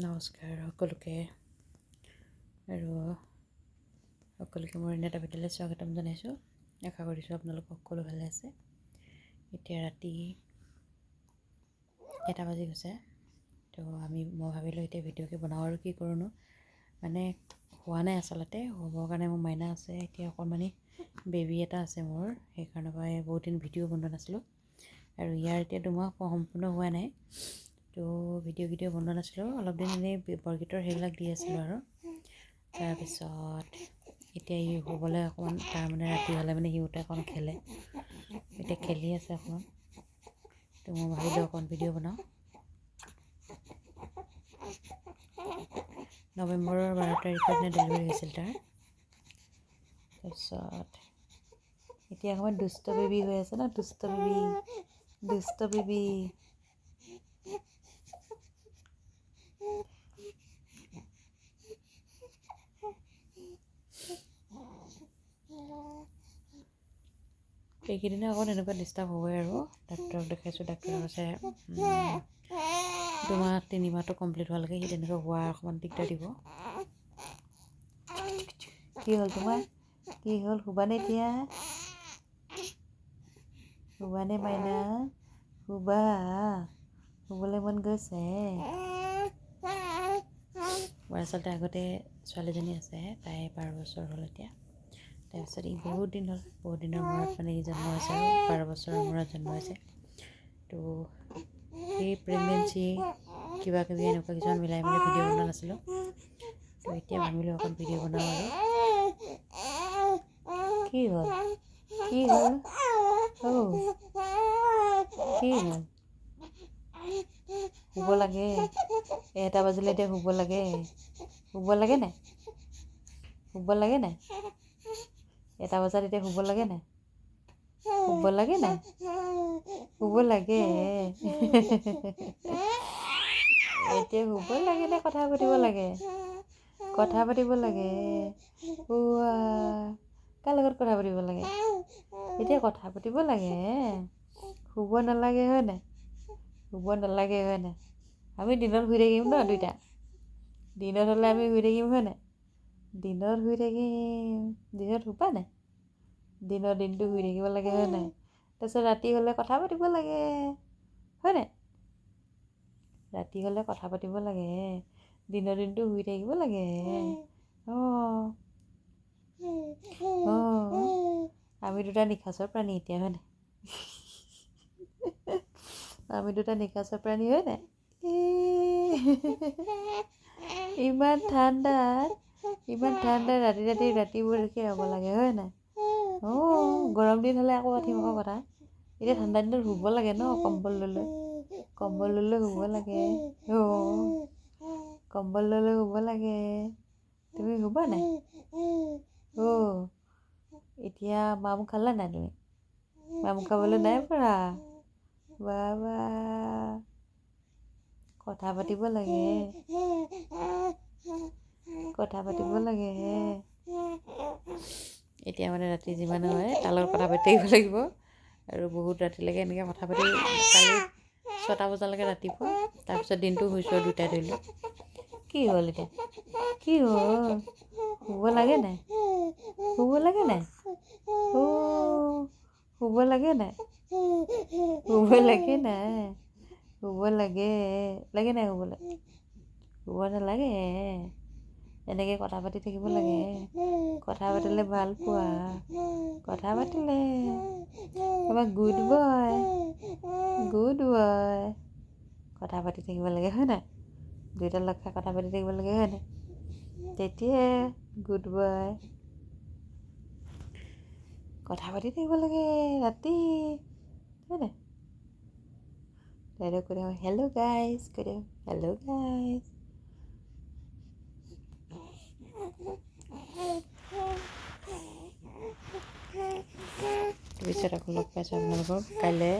নমস্কাৰ সকলোকে আৰু সকলোকে মোৰ এটা ভিডিঅ'লৈ স্বাগতম জনাইছোঁ। আশা কৰিছোঁ আপোনালোক সকলো ভালে আছে। এতিয়া ৰাতি এটা বাজি গৈছে। তো আমি মই ভাবিলোঁ এতিয়া ভিডিঅ'কে বনাওঁ আৰু কি কৰোঁনো। মানে হোৱা নাই আচলতে হ'বৰ কাৰণে মোৰ মাইনা আছে এতিয়া অকণমানি বেবী এটা আছে মোৰ সেইকাৰণে পৰা বহুত দিন ভিডিঅ' বনোৱা নাছিলোঁ। আৰু ইয়াৰ এতিয়া দুমাহ সম্পূৰ্ণ হোৱা নাই। তো ভিডিঅ' ভিডিঅ' বনোৱা নাছিলোঁ, অলপ দিন এনেই বৰগীতৰ সেইবিলাক দি আছিলোঁ আৰু। তাৰপিছত এতিয়া ই শুবলৈ অকণমান তাৰমানে ৰাতি হ'লে মানে সিহঁতে অকণ খেলে। এতিয়া খেলি আছে অকণমান তো মই ভাবিলোঁ অকণ ভিডিঅ' বনাওঁ। নৱেম্বৰৰ বাৰ তাৰিখৰ দিনা ডেলিভাৰী হৈছিল তাৰ। তাৰপিছত এতিয়া অকণমান দুষ্ট বেবী হৈ আছে ন, দুষ্ট বেবী দুষ্ট বেবী এইকেইদিনে অকণ এনেকুৱা ডিষ্টাৰ্ব হ'বই আৰু ডাক্তৰক দেখাইছোঁ ডাক্তৰে কৈছে দুমাহ তিনিমাহটো কমপ্লিট হোৱালৈকে সি তেনেকৈ হোৱা অকণমান দিগদাৰ দিব কি হ'ল তোমাৰ কি হ'ল শুবানে এতিয়া শুবানে মাইনা শুবা শুবলৈ মন গৈছে মোৰ আচলতে আগতে ছোৱালীজনী আছে তাই বাৰ বছৰ হ'ল এতিয়া তাৰপিছত ই বহুত দিন হ'ল বহুত দিনৰ মূৰত মানে ই জন্ম হৈছে আৰু বাৰ বছৰৰ মূৰত জন্ম হৈছে। তো সেই প্ৰেগনেঞ্চি কিবা কিবি এনেকুৱা কিছুমান মিলাই মেলি ভিডিঅ' বনোৱা নাছিলোঁ। তো এতিয়া ভাবিলোঁ অকণ ভিডিঅ' বনাওঁ আৰু। কি হ'ল? কি হ'ল? কি হ'ল? শুব লাগে। এটা বাজিলে এতিয়া শুব লাগে। শুব লাগে নাই? শুব লাগে নাই? এটা বজাত এতিয়া শুব লাগে নাই? শুব লাগে নাই? শুব লাগে। এতিয়া শুব লাগে নে কথা পাতিব লাগে? কথা পাতিব লাগে। কাৰ লগত কথা পাতিব লাগে? এতিয়া কথা পাতিব লাগে। শুব নালাগে হয় নাই? শুব নালাগে হয় নাই? আমি দিনত শুই থাকিম ন দুইটা? দিনত হ'লে আমি শুই থাকিম হয় নাই? দিনত শুই থাকিম দিনত শুবা নাই দিনৰ দিনটো শুই থাকিব লাগে হয় নাই তাৰপিছত ৰাতি হ'লে কথা পাতিব লাগে হয় নাই ৰাতি হ'লে কথা পাতিব লাগে দিনৰ দিনটো শুই থাকিব লাগে অঁ অঁ আমি দুটা নিশাচৰ প্ৰাণী এতিয়া হয় নাই আমি দুটা নিশাচৰ প্ৰাণী হয় নাই ইমান ঠাণ্ডাত ইমান ঠাণ্ডাত ৰাতি ৰাতি ৰাতিবোৰ দেখি ৰ'ব লাগে হয় নাই? অঁ গৰম দিন হ'লে আকৌ পাতিম আকৌ কথা। এতিয়া ঠাণ্ডা দিনত শুব লাগে ন কম্বল লৈ লৈ কম্বল লৈ লৈ শুব লাগে। অঁ কম্বল লৈ লৈ শুব লাগে। তুমি শুবা নাই? অঁ এতিয়া মামু খালা নাই তুমি? মামু খাবলৈ নাই পৰা? বাবা কথা পাতিব লাগে। কথা পাতিব লাগে এতিয়া মানে ৰাতি যিমান হয় তাৰ লগত কথা পাতি থাকিব লাগিব। আৰু বহুত ৰাতিলৈকে এনেকৈ কথা পাতি কালি ছটা বজালৈকে ৰাতিপুৱা তাৰপিছত দিনটো শুইছোঁ আৰু দুটাই ধৰিলোঁ কি হ'ল এতিয়া? কি হ'ল? শুব লাগে নাই? শুব লাগে নাই? শুব লাগে নাই? শুব লাগে নাই? শুব লাগে লাগে নাই শুবলৈ? শুব নালাগে এনেকৈ কথা পাতি থাকিব লাগে। কথা পাতিলে ভাল পোৱা। কথা পাতিলে তাৰপৰা গুড বয় গুড বয় কথা পাতি থাকিব লাগে হয় নাই? দুইটা লগ খাই কথা পাতি থাকিব লাগে হয় নাই? তেতিয়াই গুড বয় কথা পাতি থাকিব লাগে ৰাতি হয় নাই? হেল্ল' গাইজ কৈ দিওঁ হেল্ল' গাইজ তাৰপিছত আকৌ লগ পাইছোঁ আপোনালোকক কাইলৈ